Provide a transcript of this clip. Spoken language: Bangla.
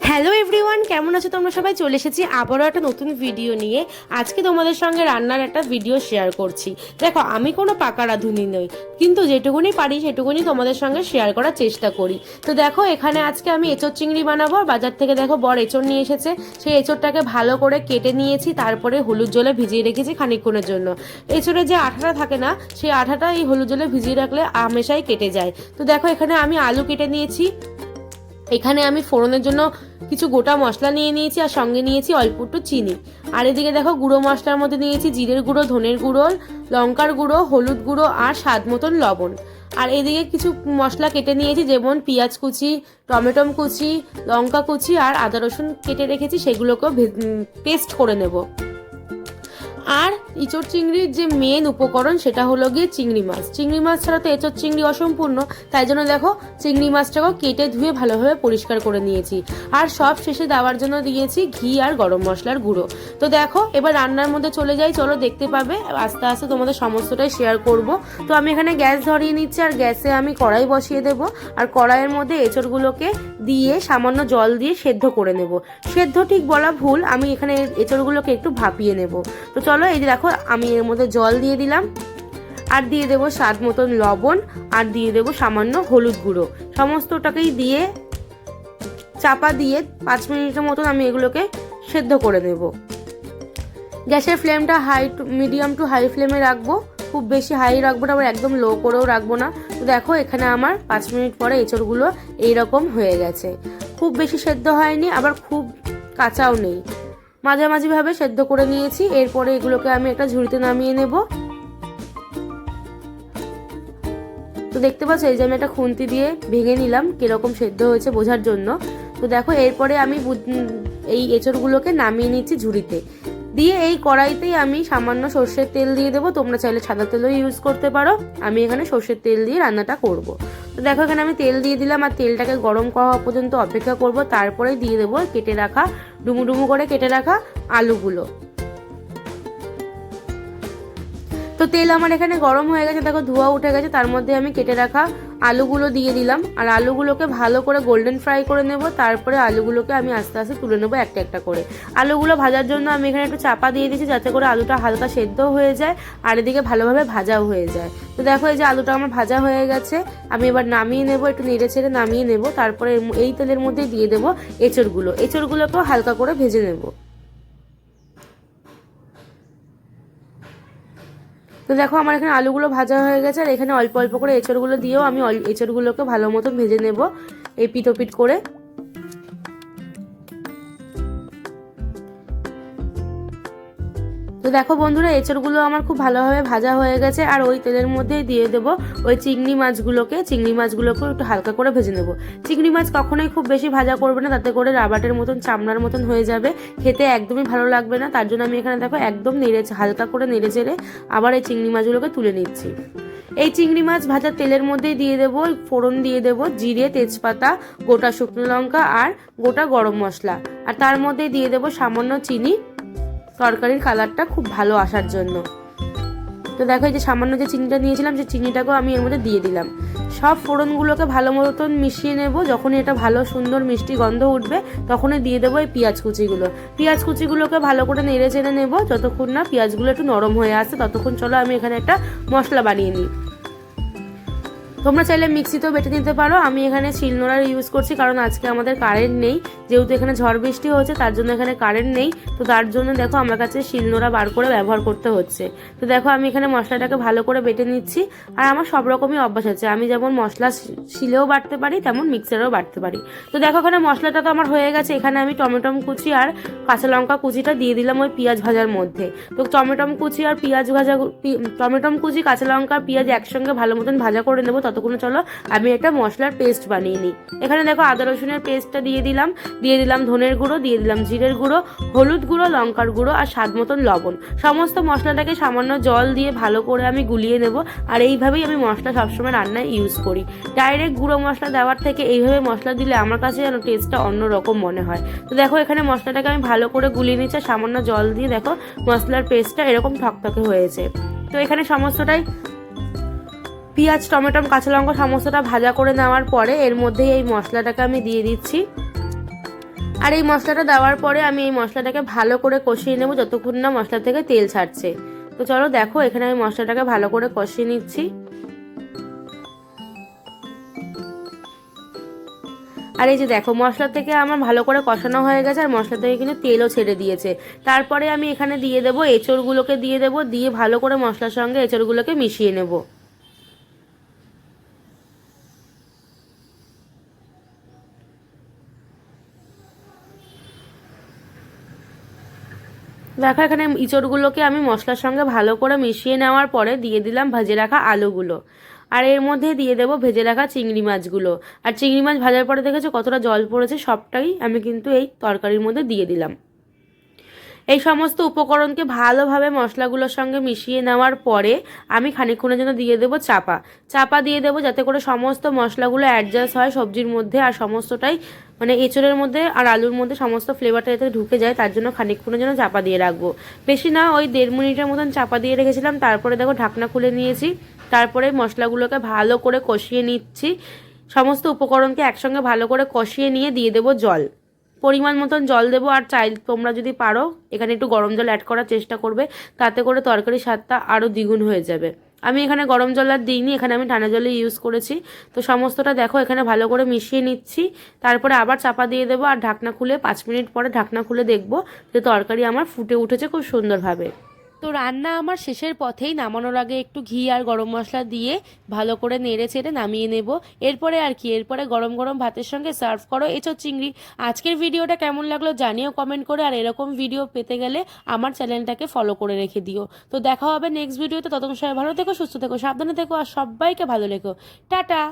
হ্যালো এভরিওয়ান কেমন আছো তোমরা? সবাই চলে এসেছি আবারও একটা নতুন ভিডিও নিয়ে। আজকে তোমাদের সঙ্গে রান্নার একটা ভিডিও শেয়ার করছি। দেখো, আমি কোনো পাকা রাঁধুনি নই, কিন্তু যেটুকুনি পারি সেটুকুনি তোমাদের সঙ্গে শেয়ার করার চেষ্টা করি। তো দেখো, এখানে আজকে আমি এঁচোর চিংড়ি বানাবো। বাজার থেকে দেখো, বড় এঁচোর নিয়ে এসেছে। সেই এঁচোরটাকে ভালো করে কেটে নিয়েছি, তারপরে হলুদ জলে ভিজিয়ে রেখেছি খানিকক্ষণের জন্য। এঁচোড়ে যে আঠাটা থাকে না, সেই আঠাটা এই হলুদ জলে ভিজিয়ে রাখলে হামেশাই কেটে যায়। তো দেখো, এখানে আমি আলু কেটে নিয়েছি। এখানে আমি ফোড়নের জন্য কিছু গোটা মশলা নিয়ে নিয়েছি আর সঙ্গে নিয়েছি অল্প একটু চিনি। আর এদিকে দেখো গুঁড়ো মশলার মধ্যে নিয়েছি জিরের গুঁড়ো, ধনের গুঁড়ো, লঙ্কার গুঁড়ো, হলুদ গুঁড়ো আর স্বাদ মতন লবণ। আর এদিকে কিছু মশলা কেটে নিয়েছি, যেমন পেঁয়াজ কুচি টমেটো কুচি, লঙ্কা কুচি আর আদা রসুন কেটে রেখেছি, সেগুলোকেও পেস্ট করে নেব। আর ইঁচড় চিংড়ির যে মেন উপকরণ সেটা হলো গিয়ে চিংড়ি মাছ। চিংড়ি মাছ ছাড়া তো এঁচড় চিংড়ি অসম্পূর্ণ, তাই জন্য দেখো চিংড়ি মাছটাকেও কেটে ধুয়ে ভালোভাবে পরিষ্কার করে নিয়েছি। আর সব শেষে দেওয়ার জন্য দিয়েছি ঘি আর গরম মশলার গুঁড়ো। তো দেখো, এবার রান্নার মধ্যে চলে যাই, চলো দেখতে পাবে, আস্তে আস্তে তোমাদের সমস্তটাই শেয়ার করব। তো আমি এখানে গ্যাস ধরিয়ে নিচ্ছি, আর গ্যাসে আমি কড়াই বসিয়ে দেব। আর কড়াইয়ের মধ্যে এঁচড়গুলোকে দিয়ে সামান্য জল দিয়ে সেদ্ধ করে নেব। সেদ্ধ ঠিক বলা ভুল, আমি এখানে এঁচড়গুলোকে একটু ভাপিয়ে নেব। তো চলো এই যে দেখো, আমি এর মধ্যে জল দিয়ে দিলাম, আর দিয়ে দেবো স্বাদ মতন লবণ, আর দিয়ে দেবো সামান্য হলুদ গুঁড়ো। সমস্তটাকেই দিয়ে চাপা দিয়ে পাঁচ মিনিটের মতন আমি এগুলোকে সেদ্ধ করে নেব। গ্যাসের ফ্লেমটা high to, medium to high ফ্লেমে রাখব। খুব বেশি হাই রাখব না, আবার একদম লো করেও রাখব না। তো দেখো, এখানে আমার পাঁচ মিনিট পরে এঁচড়গুলো এইরকম হয়ে গেছে। খুব বেশি সেদ্ধ হয়নি, আবার খুব কাঁচাও নেই। মাঝামাঝিভাবে সেদ্ধ করে নিয়েছি। এরপরে এগুলোকে আমি একটা ঝুড়িতে নামিয়ে নেব। তো দেখতে পাচ্ছ, এই যে আমি একটা খুন্তি দিয়ে ভেঙে নিলাম, কীরকম সেদ্ধ হয়েছে বোঝার জন্য। তো দেখো, এরপরে আমি এই এঁচড়গুলোকে নামিয়ে নিচ্ছি ঝুড়িতে। দিয়ে এই কড়াইতেই আমি সামান্য সর্ষের তেল দিয়ে দেবো। তোমরা চাইলে সাদা তেলও ইউজ করতে পারো। আমি এখানে সর্ষের তেল দিয়ে রান্নাটা করব। তো দেখো, এখানে আমি তেল দিয়ে দিলাম। আর তেলটাকে গরম করা পর্যন্ত অপেক্ষা করব। তারপরে দিয়ে দেবো কেটে রাখা ডুমু ডুমু করে কেটে রাখা আলুগুলো। তো তেল আমার এখানে গরম হয়ে গেছে, দেখো ধোয়া উঠে গেছে, তার মধ্যে আমি কেটে রাখা আলুগুলো দিয়ে দিলাম। আর আলুগুলোকে ভালো করে গোল্ডেন ফ্রাই করে নেব, তারপরে আলুগুলোকে আমি আস্তে আস্তে তুলে নেব একটা একটা করে। আলুগুলো ভাজার জন্য আমি এখানে একটু চাপা দিয়ে দিয়েছি, যাতে করে আলুটা হালকা সেদ্ধ হয়ে যায়, আর এদিকে ভালোভাবে ভাজাও হয়ে যায়। তো দেখো এই যে আলুটা আমার ভাজা হয়ে গেছে, আমি এবার নামিয়ে নেব, একটু নেড়ে ছেড়ে নামিয়ে নেব, তারপরে এই তেলের মধ্যে দিয়ে দেবো এঁচড়গুলো। এঁচড়গুলোকেও হালকা করে ভেজে নেব। তো দেখো আমার এখানে আলুগুলো ভাজা হয়ে গেছে, আর এখানে অল্প অল্প করে এঁচড়গুলো দিয়েও আমি এঁচড়গুলোকে ভালো মতো ভেজে নেব এই পিটোপিট করে। তো দেখো বন্ধুরা, এঁচড়গুলো আমার খুব ভালোভাবে ভাজা হয়ে গেছে, আর ওই তেলের মধ্যেই দিয়ে দেবো ওই চিংড়ি মাছগুলোকে। চিংড়ি মাছগুলোকে একটু হালকা করে ভেজে নেব। চিংড়ি মাছ কখনোই খুব বেশি ভাজা করবে না, তাতে করে রাবাটের মতন, চামড়ার মতন হয়ে যাবে। খেতে একদমই ভালো লাগবে না, তার জন্য আমি এখানে দেখো একদম নেড়ে হালকা করে নেড়ে চেড়ে আবার এই চিংড়ি মাছগুলোকে তুলে নিচ্ছি। এই চিংড়ি মাছ ভাজা তেলের মধ্যেই দিয়ে দেবো ফোড়ন দিয়ে দেবো, জিরে, তেজপাতা, গোটা শুকনো লঙ্কা আর গোটা গরম মশলা। আর তার মধ্যে দিয়ে দেবো সামান্য চিনি তরকারির কালারটা খুব ভালো আসার জন্য। তো দেখো এই যে সামান্য যে চিনিটা নিয়েছিলাম, সেই চিনিটাকেও আমি এর মধ্যে দিয়ে দিলাম। সব ফোড়নগুলোকে ভালো মতন মিশিয়ে নেব যখন এটা ভালো সুন্দর মিষ্টি গন্ধ উঠবে, তখনই দিয়ে দেবো এই পেঁয়াজ কুচিগুলো। পেঁয়াজ কুচিগুলোকে ভালো করে নেড়ে চেড়ে নেব, যতক্ষণ না পেঁয়াজগুলো একটু নরম হয়ে আসে, ততক্ষণ চলো আমি এখানে একটা মশলা বানিয়ে নিই। তোমরা চাইলে মিক্সিতেও বেটে নিতে পারো। আমি এখানে শিলনোড়ার ইউজ করছি কারণ আজকে আমাদের কারেন্ট নেই। যেহেতু এখানে ঝড় বৃষ্টি হচ্ছে তার জন্য এখানে কারেন্ট নেই। তো তার জন্য দেখো আমার কাছে শিলনোড়া বার করে ব্যবহার করতে হচ্ছে। তো দেখো আমি এখানে মশলাটাকে ভালো করে বেটে নিচ্ছি। আর আমার সব রকমই অভ্যাস আছে। আমি যেমন মশলা শিলেও বাটতে পারি, তেমন মিক্সারেও বাটতে পারি। তো দেখো এখানে মশলাটা তো আমার হয়ে গেছে। এখানে আমি টমেটম কুচি আর কাঁচা লঙ্কা কুচিটা দিয়ে দিলাম ওই পেঁয়াজ ভাজার মধ্যে। তো টমেটম কুচি আর পেঁয়াজ ভাজা টমেটম কুচি, কাঁচা লঙ্কা, পেঁয়াজ একসঙ্গে ভালো মতন ভাজা করে নেব। ততক্ষণ চলো, আমি একটা মশলার পেস্ট বানিয়ে নিই। এখানে দেখো আদা রসুনের পেস্টটা দিয়ে দিলাম দিয়ে দিলাম ধনের গুঁড়ো, দিয়ে দিলাম জিরের গুঁড়ো, হলুদ গুঁড়ো, লঙ্কার গুঁড়ো আর স্বাদ মতন লবণ। সমস্ত মশলাটাকে সামান্য জল দিয়ে ভালো করে আমি গুলিয়ে নেব আর এইভাবেই আমি মশলা সবসময় রান্নায় ইউজ করি। ডাইরেক্ট গুঁড়ো মশলা দেওয়ার থেকে এইভাবে মশলা দিলে আমার কাছে যেন টেস্টটা অন্যরকম মনে হয়। তো দেখো এখানে মশলাটাকে আমি ভালো করে গুলিয়ে নিচ্ছি সামান্য জল দিয়ে দেখো মশলার পেস্টটা এরকম ঠকঠকে হয়েছে। তো এখানে সমস্তটাই পেঁয়াজ, টমেটো, কাঁচা লঙ্কা সমস্তটা ভাজা করে নেওয়ার পরে এর মধ্যেই এই মশলাটাকে আমি দিয়ে দিচ্ছি। আর এই মশলাটা দেওয়ার পরে আমি এই মশলাটাকে ভালো করে কষিয়ে নেব যতক্ষণ না মশলা থেকে তেল ছাড়ছে। তো চলো দেখো, এখানে আমি মশলাটাকে ভালো করে কষিয়ে নিচ্ছি। আর এই যে দেখো, মশলা থেকে আমার ভালো করে কষানো হয়ে গেছে, আর মশলা থেকে কিন্তু তেলও ছেড়ে দিয়েছে। তারপরে আমি এখানে দিয়ে দেবো এঁচড়গুলোকে দিয়ে দেবো, দিয়ে ভালো করে মশলার সঙ্গে এঁচড়গুলোকে মিশিয়ে নেব। দেখো, এখানে ইঁচড়গুলোকে আমি মশলার সঙ্গে ভালো করে মিশিয়ে নেওয়ার পরে দিয়ে দিলাম ভেজে রাখা আলুগুলো। আর এর মধ্যে দিয়ে দেবো ভেজে রাখা চিংড়ি মাছগুলো। আর চিংড়ি মাছ ভাজার পরে দেখেছ কতটা জল পড়েছে সবটাই আমি কিন্তু এই তরকারির মধ্যে দিয়ে দিলাম। এই সমস্ত উপকরণকে ভালোভাবে মশলাগুলোর সঙ্গে মিশিয়ে নেওয়ার পরে আমি খানিকক্ষণের জন্য দিয়ে দেবো চাপা। চাপা দিয়ে দেবো যাতে করে সমস্ত মশলাগুলো অ্যাডজাস্ট হয় সবজির মধ্যে আর সমস্তটাই মানে এঁচড়ের মধ্যে আর আলুর মধ্যে সমস্ত ফ্লেভারটা যাতে ঢুকে যায়, তার জন্য খানিকক্ষণের জন্য চাপা দিয়ে রাখব। বেশি না, ওই দেড় মিনিটের মতন চাপা দিয়ে রেখেছিলাম। তারপরে দেখো ঢাকনা খুলে নিয়েছি। তারপরে মশলাগুলোকে ভালো করে কষিয়ে নিচ্ছি। সমস্ত উপকরণকে একসঙ্গে ভালো করে কষিয়ে নিয়ে দিয়ে দেবো জল। পরিমাণ মতন জল দেবো, আর চাই তোমরা যদি পারো, এখানে একটু গরম জল অ্যাড করার চেষ্টা করবে, তাতে করে তরকারির স্বাদটা আরও দ্বিগুণ হয়ে যাবে। আমি এখানে গরম জল আর দিইনি, এখানে আমি ঠান্ডা জলে ইউজ করেছি। তো সমস্তটা দেখো, এখানে ভালো করে মিশিয়ে নিচ্ছি। তারপরে আবার চাপা দিয়ে দেবো, আর ঢাকনা খুলে পাঁচ মিনিট পরে ঢাকনা খুলে দেখব যে তরকারি আমার ফুটে উঠেছে খুব সুন্দরভাবে। তো রান্না আমার শেষের পথেই, নামানোর আগে একটু ঘি আর গরম মশলা দিয়ে ভালো করে নেড়ে চেড়ে নামিয়ে নেব। এরপরে আর কি, এরপরে গরম গরম ভাতের সঙ্গে সার্ভ করো। এসব চিংড়ি। আজকের ভিডিওটা কেমন লাগল জানিও কমেন্ট করে, আর এরকম ভিডিও পেতে গেলে আমার চ্যানেলটাকে ফলো করে রেখে দিও। তো দেখা হবে নেক্সট ভিডিওতে, ততক্ষণ সবাই ভালো থেকো, সুস্থ থেকো, সাবধানে থেকো, আর সবাইকে ভালো লেখো টাটা!